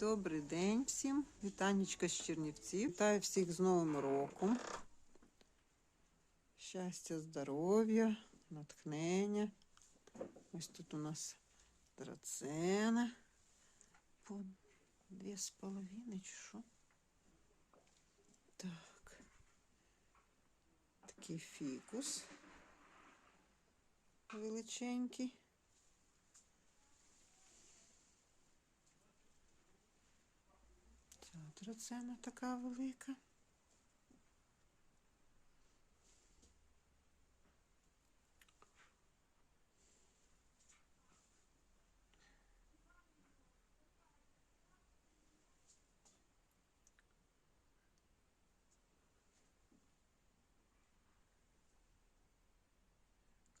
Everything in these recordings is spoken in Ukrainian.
Добрий день всім. Вітанечка з Чернівців. Вітаю всіх з Новим роком. Щастя, здоров'я, натхнення. Ось тут у нас драцена. По дві з половиною, чи що? Так. Такий фікус. Величенький. Ця драцена така велика.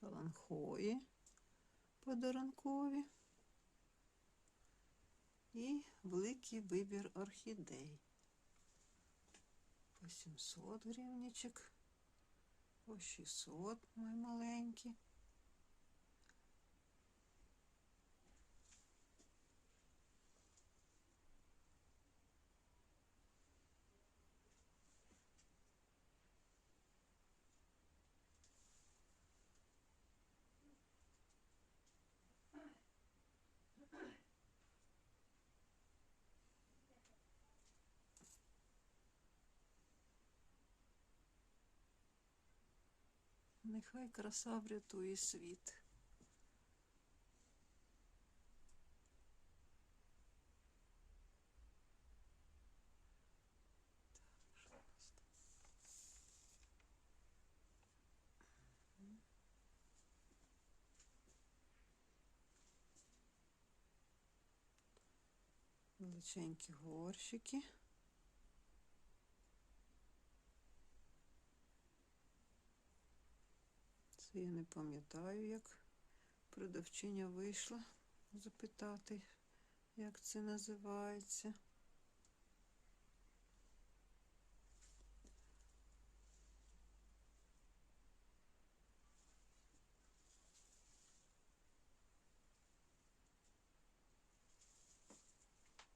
Каланхої подарункові. І великий вибір орхідей. По 700 гривнячок, по 600 мої маленькі. Нехай краса врятує світ. Величенькі горщики. Це я не пам'ятаю, як продавчиня вийшла запитати, як це називається.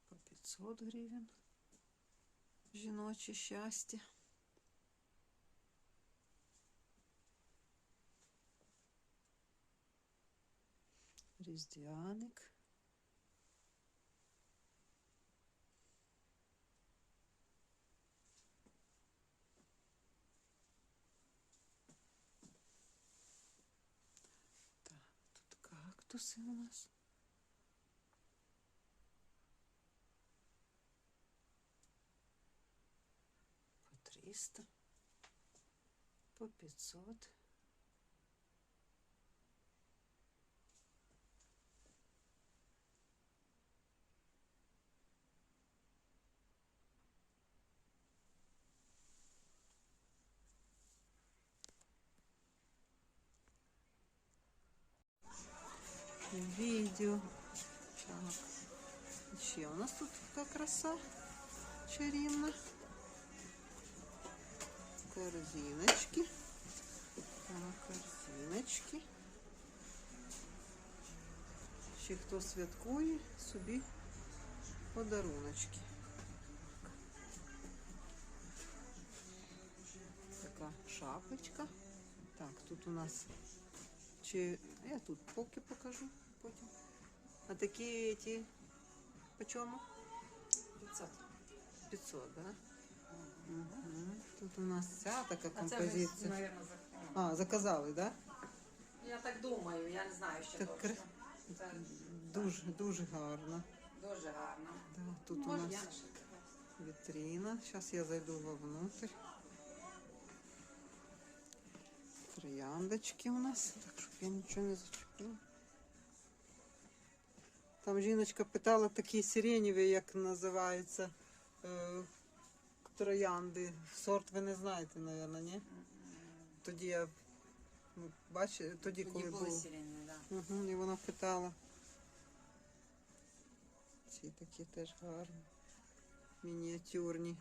По 500 гривень. Жіноче щастя. Різдвяник. Так, тут кактуси у нас. По 300, по 500. Видео. Так. Ще у нас тут така краса чарівна. Корзиночки. Так, корзиночки. Ще хто святкує собі подаруночки. Така шапочка. Так, тут у нас чи я тут поки покажу Потім. А такі ті по чому? 500. 500, да? Угу. Тут у нас ця така А це композиція. мабуть, А, заказали, да? Я так думаю, я не знаю, що Так точно. Це Дуже, дуже гарно. дуже гарно. Да, тут у нас вітрина. Зараз я зайду вовнутрь. Трояндочки у нас. Так, щоб я нічого не зачепила. Там жіночка питала такі сиренєві, як називаються е, троянди. Сорт ви не знаєте, мабуть, ні? Тоді я ну, бачу, тоді, коли Тоді були був. сирені, да. Угу, і вона питала. Ці такі теж гарні. Мініатюрні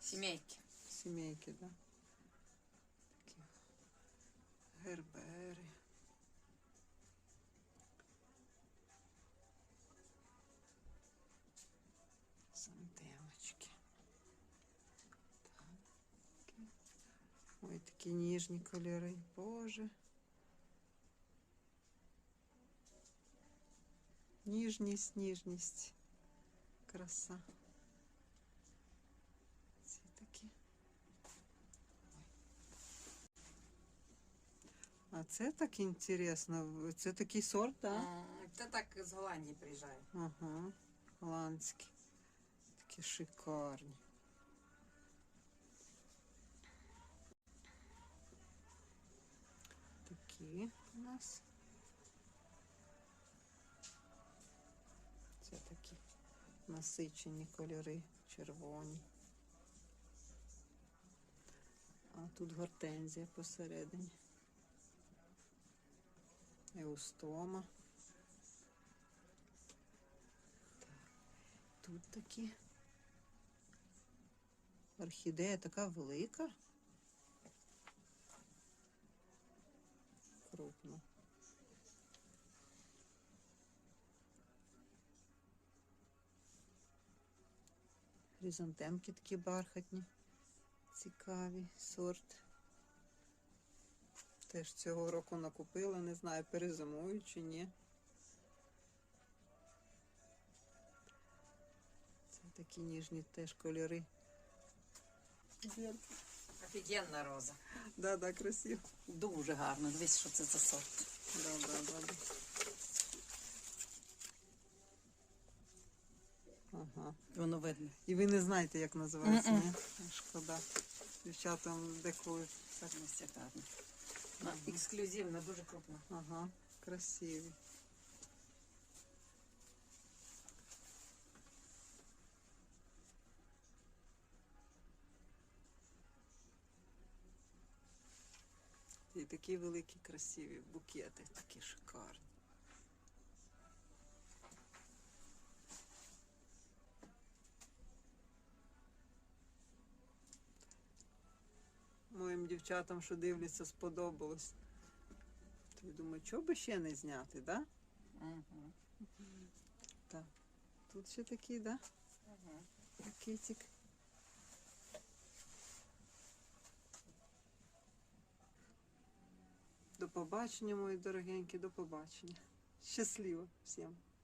Сімейки. сімейки, да? Такі гербери. такі ніжні кольори. Боже. Ніжність, ніжність. Краса. Ці такі. А це так інтересно. Це такий сорт, так? М, Це так з Голландії приїжджає. Ага, голландські. Такі шикарні. Такі у нас. Це такі насичені кольори, червоні. А тут гортензія посередині. Еустома. Тут такі. Орхідея така велика. Крупно. Хризантемки такі бархатні. Цікаві сорт. Теж цього року накупила, не знаю, перезимують чи ні. Це такі ніжні теж кольори. Офігенна роза. Да, да, красиво. Дуже гарно. Дивись, що це за сорт. Да, да, да, да. Ага. Воно видно. І ви не знаєте, як називається, Мгм. ні? Шкода. Дівчатам деколи так. Ось це гарно. Вона Ексклюзивна, дуже крупна. Ага, красиві. І такі великі, красиві букети, такі шикарні. Моїм дівчатам, що дивляться, сподобалось. То я думаю, чого би ще не зняти, да? Угу. Так. Тут ще такий, да? Китик. До побачення, мої дорогенькі, до побачення. Щасливо всім.